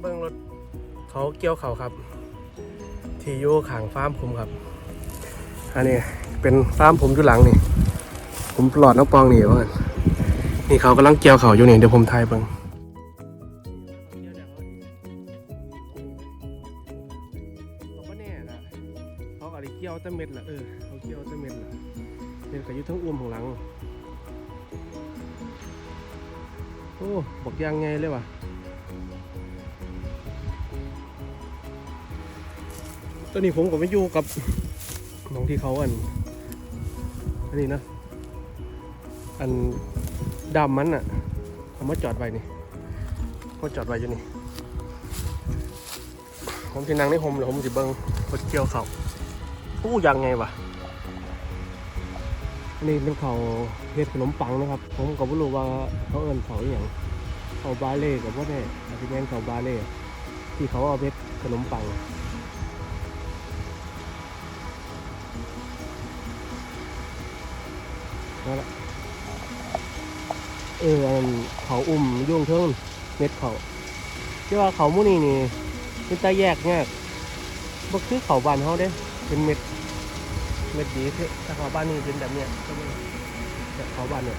เบิ้งรถเขาเกี่ยวเขาครับ ที่อยู่ขางฟาร์มผมครับ อันนี้เป็นฟาร์มผมอยู่หลังนี่ ผมปลอดน้องปองนี่ว่านี่เขากำลังเกี่ยวเขาอยู่นี่เดี๋ยวผมถ่ายเบิ่งเขาก็แน่ละเขาอะไรเกี่ยวตะเม็ดละเออเขาเกี่ยวตะเม็ดละเม็ดก็อยู่ทั้งอ้วมของหลัง โอ้บอกยังไงเลยว่ะ ตอนนี้ผมก็ไม่อยู่กับน้องที่เขาอันอันนี้นะ อันดำมันอะเขามาจอดไว้นี่เขาจอดไว้อยู่นี่ ผมจะนั่งในโฮมหรือผมจะเบิ้งรถเกี่ยวเขาอู้ยังไงวะนนี้เป็นเขาเฮ็ดขนมปังนะครับ ผมก็ไม่รู้ว่าเขาเอิ้นเขาอย่างเขาบาเล่กับว่าแน่อาจจะเป็นเขาบาเล่ที่เขาเอาเฮ็ดขนมปัง นั่นแหละเอออันเขาอุ่มยุ่งเทิงเม็ดเขาที่ว่าเขามุนี่นี่เป็นตาแยกแยกบ่คือเขาบานเขาเด้ เป็นเม็ด เม็ดดีคือถ้าเขาบ้านนี่เป็นแบบเนี้ยก็ไม่แต่เขาบ้านเนี่ย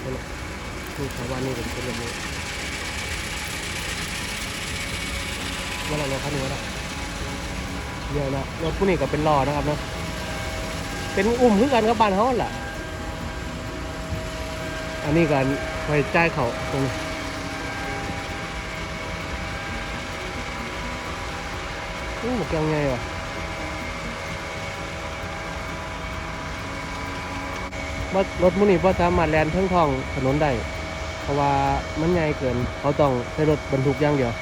เป็นแบบนี่เขาบ้านนี่เป็นแบบนี้ว่าอะไรนะครับนี่ว่าอะไรเดี๋ยวนะรถพวกนี้ก็เป็นล้อนะครับเนาะเป็นอุ่มคือกันกับบานเขาแหละ อันนี้กันไว้จ่ายเขาตรงนี้หมกยังไงวะรถมุนี่ว่าสามารถแลนทั้งท้องถนนได้เพราะว่ามันใหญ่เกิน เขาต้องใช้รถบรรทุกอย่างเดียว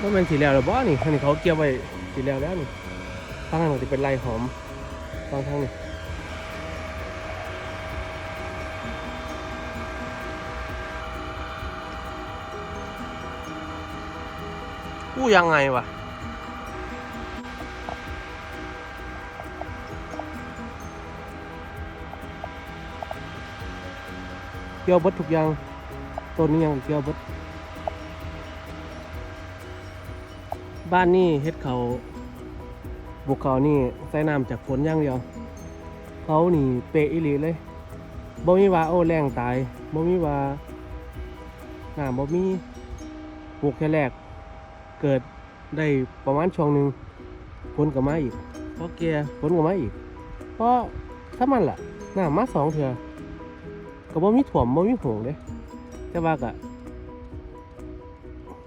ว่ามันสีแล้วหรือบ่นี่อันนี้เขาเกี่ยวไว้สีแล้วแล้วนี่ ข้างหลังจะเป็นลายหอมฟังทางนี้อู้ยังไงวะเกี่ยวบดทุกอย่างต้นนี้ยังเกี่ยวบดบ้านนี่เฮ็ดเขา บุกเขานี่ใส่น้ำจากฝนอย่างเดียว เขานี่เปะอีหลีเลยบ่มีว่าโอ้แรงตายบ่มีว่าน้ำบ่มีปลูกแค่แรก เกิดได้ประมาณช่วงหนึ่งฝนก็มาอีกพอเกียร์ฝนก็มาอีก เพราะถ้ามันล่ะน้ำมาสองเถื่อก็บ่มีถ่วมบ่มีโหงเด้แต่ว่าก็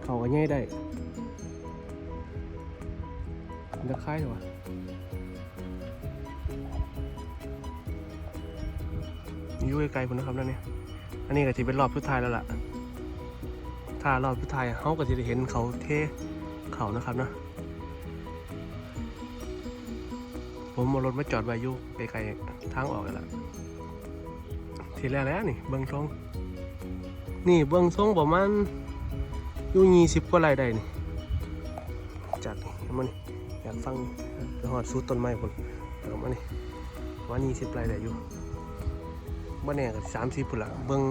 เขาก็ง่ายได้จะคล้ายหรอ อยู่ไกลๆพุ่นะครับนั่นนี่อันนี้ก็จะเป็นรอบสุดท้ายแล้วล่ะ ถ้ารอบสุดท้ายเขาก็จะได้เห็นเขาเทเขานะครับเนาะผมเอารถมาจอดไว้อยู่ไกลๆทางออกกันละทีแรกแล้วนี่เบิ้องทรงนี่เบิ้องทรงประมาณอยู่ยี่สิบกว่าไร่ได้นี่จากนี่มันอยากฟังหอดสูดต้นไม้พุ่นเอามานี่ประมาณยี่สิบไร่ได้อยู่ บ่แน่ก็สามสิบพุ่นละเบิ่ง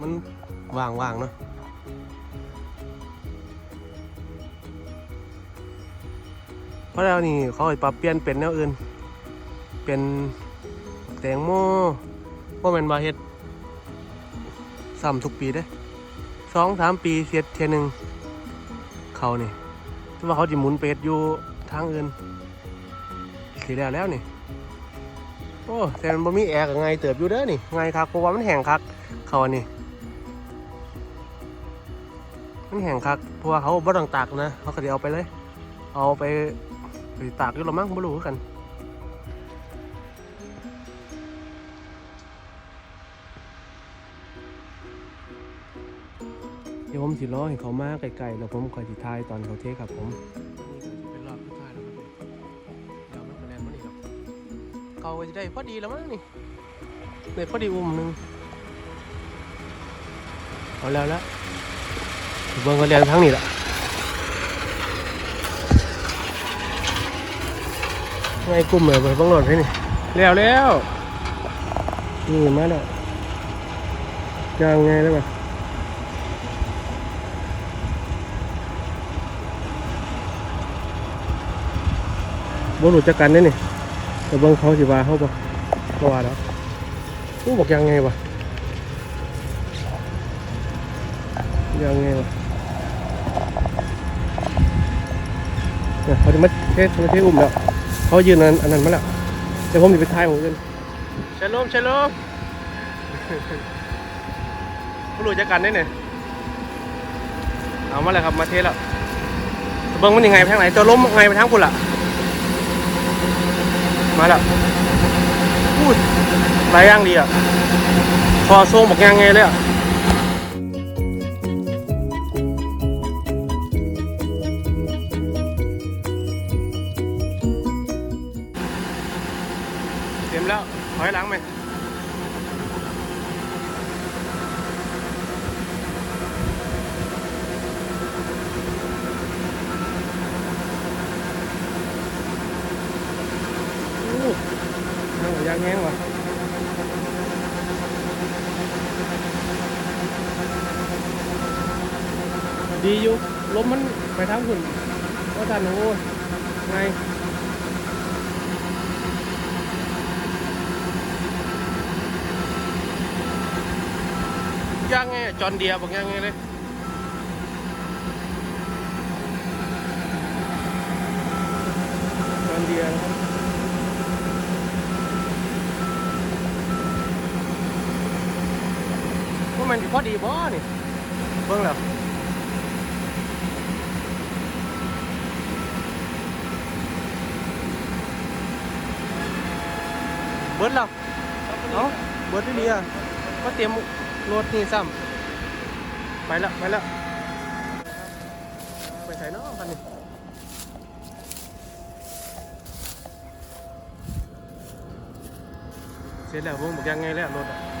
มันว่างว่างๆเนาะเพราะแล้วนี่เขาปรับเปลี่ยนเป็นแนวอื่น เป็นแตงโมบ่แม่นว่าเฮ็ดซ้ำทุกปีเด้สองสามปีเสียเทียหนึงเขานี่แต่ว่าเขาจะหมุนไปเฮ็ดอยู่ทางอื่นสิแล้วแล้วนี่ โอ้แต่มันบ่มีแอร์กับไงเติบอยู่เด้อนี่ไงครับเพราะว่ามันแห้งคักเขาอันนี้มันแห้งคักเพราะว่าเขาบ่ต้องตากนะเขาก็เดี๋ยวเอาไปเลย เอาไปไปตากอยู่หรอมั้งบ่รู้กันเดี๋ยวผมสิรอให้เขามาไกลๆแล้วผมคอยสิทายตอนเขาเทครับผม ก็จะได้พอดีแล้วมั้งนี่ได้พอดีอุ้มหนึ่งเอาแล้วแล้วเบิ้งก็เรียนทั้งนี้แหละไงกุ้มเหมือนไปบังหลอดพี่นี่เร็วเร็วนี่มาแล้วจะเอาไงได้ปะบ่รู้จักกันนี่นี่ เด้นี่แต่เบิ่งเขาสิว่าเขาบ่บ่ว่าแล้วกูบอกยังไงวะยังไงวะเนี่ยเขาจะมาเทสมาเทสอุ้มแล้วเขายืนอันอันนั้นมาแล้วเดี๋ยวผมจะไปถ่ายผมกันชโลมชโลมบ่รู้จักกันเด้เนี่ยเอามาเลยครับมาเทสแล้วเบิ้งมันยังไงไปทางไหนตัวล้มไงไปทางคุณล่ะ มาแล้วพูดหลายอย่างดีอะคอทรงบอกยังไงเลยอะ ดีอยู่ลมมันไปทางหุ่นก็ทันโอ้ยไงย่างไงจอนเดียบอกย่างไงเลยจอนเดียนะครับว่ามันพอดีบ่นี่เบิ่งแล้ว เบิดแล้วเอ้าเบิดได้ดีอะก็เตรียมรถนี่ซ้ำไปแล้วไปแล้วไปใส่เนาะคันนี้เสร็จแล้วเบิ่งบอกยังไงแล้วรถอะ